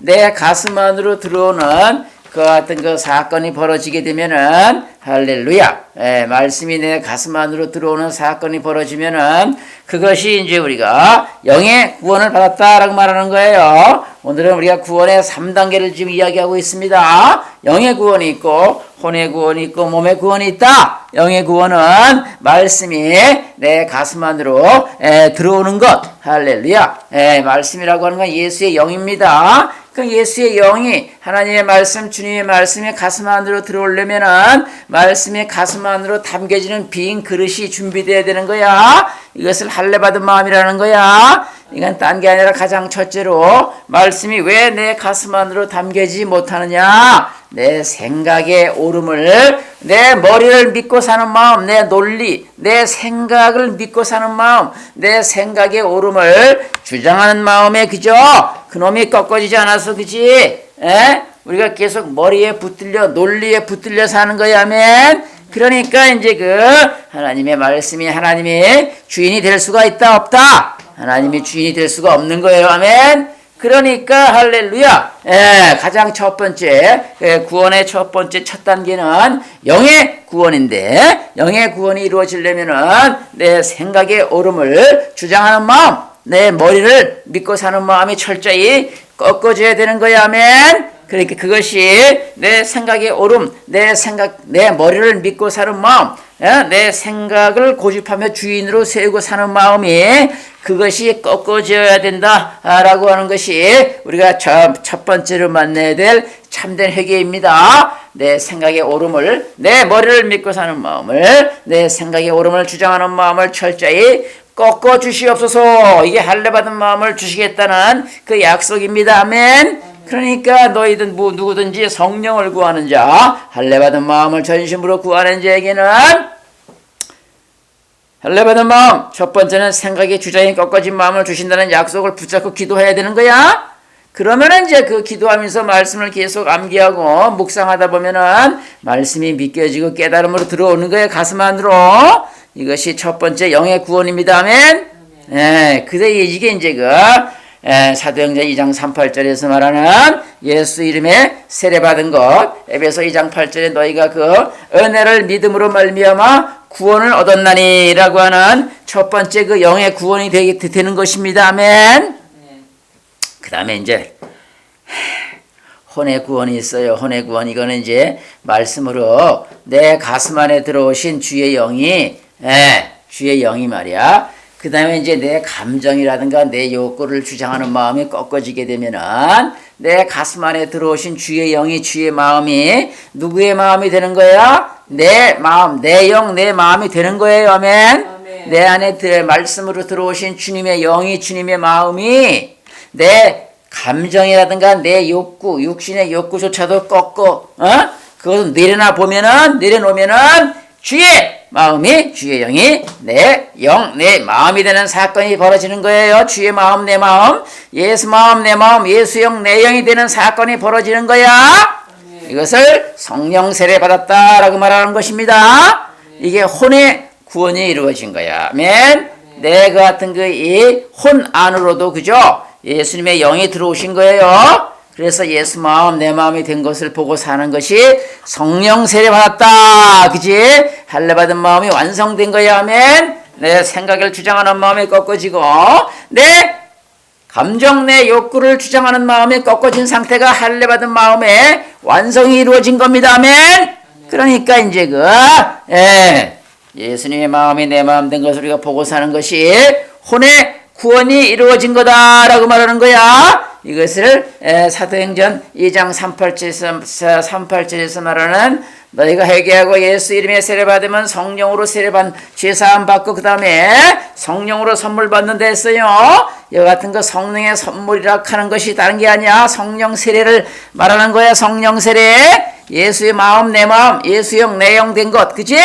내 가슴 안으로 들어오는 그 같은 그 사건이 벌어지게 되면은 할렐루야. 예, 말씀이 내 가슴 안으로 들어오는 사건이 벌어지면은 그것이 이제 우리가 영의 구원을 받았다라고 말하는 거예요. 오늘은 우리가 구원의 3단계를 지금 이야기하고 있습니다. 영의 구원이 있고 혼의 구원이 있고 몸의 구원이 있다. 영의 구원은 말씀이 내 가슴 안으로 에, 들어오는 것. 할렐루야. 에, 말씀이라고 하는 건 예수의 영입니다. 그 예수의 영이 하나님의 말씀, 주님의 말씀이 가슴 안으로 들어오려면은 말씀이 가슴 안으로 담겨지는 빈 그릇이 준비되어야 되는 거야. 이것을 할례 받은 마음이라는 거야. 이건 딴 게 아니라 가장 첫째로 말씀이 왜 내 가슴 안으로 담겨지지 못하느냐? 내 생각의 오름을 내 머리를 믿고 사는 마음, 내 논리, 내 생각을 믿고 사는 마음, 내 생각의 오름을 주장하는 마음에 그죠? 그놈이 꺾어지지 않아서 그지? 에? 우리가 계속 머리에 붙들려 논리에 붙들려 사는 거야, 아멘. 그러니까 이제 그 하나님의 말씀이 하나님의 주인이 될 수가 있다 없다. 하나님이 주인이 될 수가 없는 거예요, 아멘. 그러니까 할렐루야. 예, 가장 첫 번째 예, 구원의 첫 번째 첫 단계는 영의 구원인데 영의 구원이 이루어지려면은 내 생각의 오름을 주장하는 마음, 내 머리를 믿고 사는 마음이 철저히 꺾어져야 되는 거야, 아멘. 그러니까 그것이 내 생각의 오름, 내 생각, 내 머리를 믿고 사는 마음, 예, 내 생각을 고집하며 주인으로 세우고 사는 마음이 그것이 꺾어져야 된다라고 하는 것이 우리가 첫, 첫 번째로 만나야 될 참된 회개입니다. 내 생각의 오름을, 내 머리를 믿고 사는 마음을, 내 생각의 오름을 주장하는 마음을 철저히 꺾어 주시옵소서. 이게 할례 받은 마음을 주시겠다는 그 약속입니다. 아멘. 그러니까 너희든 뭐 누구든지 성령을 구하는 자, 할례 받은 마음을 전심으로 구하는 자에게는 할례 받은 마음 첫 번째는 생각의 주장이 꺾어진 마음을 주신다는 약속을 붙잡고 기도해야 되는 거야. 그러면은 이제 그 기도하면서 말씀을 계속 암기하고 묵상하다 보면은 말씀이 믿겨지고 깨달음으로 들어오는 거예요 가슴 안으로 이것이 첫 번째 영의 구원입니다 아멘. 예, 그래 이게 이제 그 에, 사도행전 2장 38절에서 말하는 예수 이름에 세례받은 것 에베소 2장 8절에 너희가 그 은혜를 믿음으로 말미암아 구원을 얻었나니라고 하는 첫 번째 그 영의 구원이 되게 되는 것입니다. 아멘. 그 다음에 이제 혼의 구원이 있어요. 혼의 구원 이거는 이제 말씀으로 내 가슴 안에 들어오신 주의 영이 예, 주의 영이 말이야. 그 다음에 이제 내 감정이라든가 내 욕구를 주장하는 마음이 꺾어지게 되면은 내 가슴 안에 들어오신 주의 영이 주의 마음이 누구의 마음이 되는 거야? 내 마음, 내 영, 내 마음이 되는 거예요. 아멘. 아멘. 내 안에 들, 말씀으로 들어오신 주님의 영이 주님의 마음이 내 감정이라든가 내 욕구, 육신의 욕구조차도 꺾어, 어? 그것을 내려놔 보면은, 내려놓으면은 주의 마음이, 주의 영이 내 영, 내 마음이 되는 사건이 벌어지는 거예요. 주의 마음, 내 마음, 예수 마음, 내 마음, 예수 영, 내 영이 되는 사건이 벌어지는 거야. 이것을 성령 세례 받았다라고 말하는 것입니다. 이게 혼의 구원이 이루어진 거야. 아멘. 내 같은 그 이 혼 안으로도 그죠? 예수님의 영이 들어오신 거예요. 그래서 예수 마음 내 마음이 된 것을 보고 사는 것이 성령 세례 받았다. 그지? 할례 받은 마음이 완성된 거야. 아멘. 내 생각을 주장하는 마음이 꺾어지고 내 감정 내 욕구를 주장하는 마음이 꺾어진 상태가 할례 받은 마음에 완성이 이루어진 겁니다. 아멘. 그러니까 이제 그 예, 예수님의 마음이 내 마음 된 것을 우리가 보고 사는 것이 혼의 구원이 이루어진 거다라고 말하는 거야. 이것을 에, 사도행전 2장 38절에서 38절에서 말하는 너희가 회개하고 예수 이름에 세례 받으면 성령으로 세례받 죄사함 받고 그 다음에 성령으로 선물 받는다 했어요. 이와 같은 거 성령의 선물이라 하는 것이 다른 게 아니야. 성령 세례를 말하는 거야. 성령 세례. 예수의 마음 내 마음, 예수형 내영 된 것, 그지?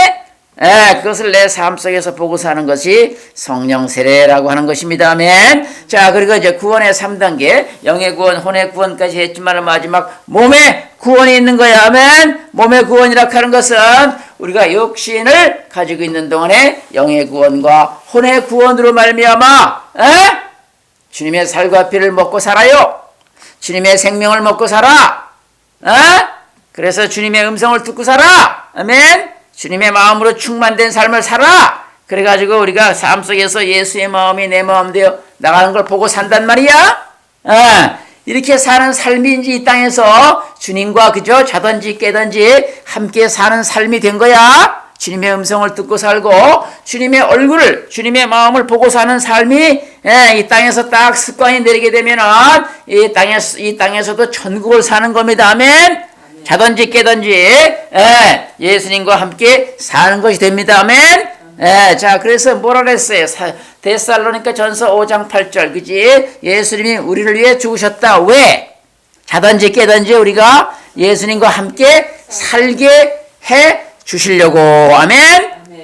예, 그것을 내 삶 속에서 보고 사는 것이 성령 세례라고 하는 것입니다. 아멘. 자, 그리고 이제 구원의 3단계, 영의 구원, 혼의 구원까지 했지만 마지막 몸의 구원이 있는 거야. 아멘. 몸의 구원이라 하는 것은 우리가 육신을 가지고 있는 동안에 영의 구원과 혼의 구원으로 말미암아 에? 주님의 살과 피를 먹고 살아요. 주님의 생명을 먹고 살아. 어? 그래서 주님의 음성을 듣고 살아. 아멘. 주님의 마음으로 충만된 삶을 살아. 그래가지고 우리가 삶 속에서 예수의 마음이 내 마음 되어 나가는 걸 보고 산단 말이야. 어, 이렇게 사는 이제 이 땅에서 주님과 그저 자든지 깨든지 함께 사는 삶이 된 거야. 주님의 음성을 듣고 살고 주님의 얼굴을 주님의 마음을 보고 사는 삶이 예, 이 땅에서 딱 습관이 내리게 되면은 이 땅에 이 땅에서도 천국을 사는 겁니다. 아멘. 자든지 깨든지 예, 예수님과 함께 사는 것이 됩니다. 아멘. 예, 자, 그래서 뭐라 그랬어요? 사- 데살로니가 전서 5장 8절, 그지? 예수님이 우리를 위해 죽으셨다. 왜? 자든지 깨든지 우리가 예수님과 함께 살게 해 주시려고. 아멘.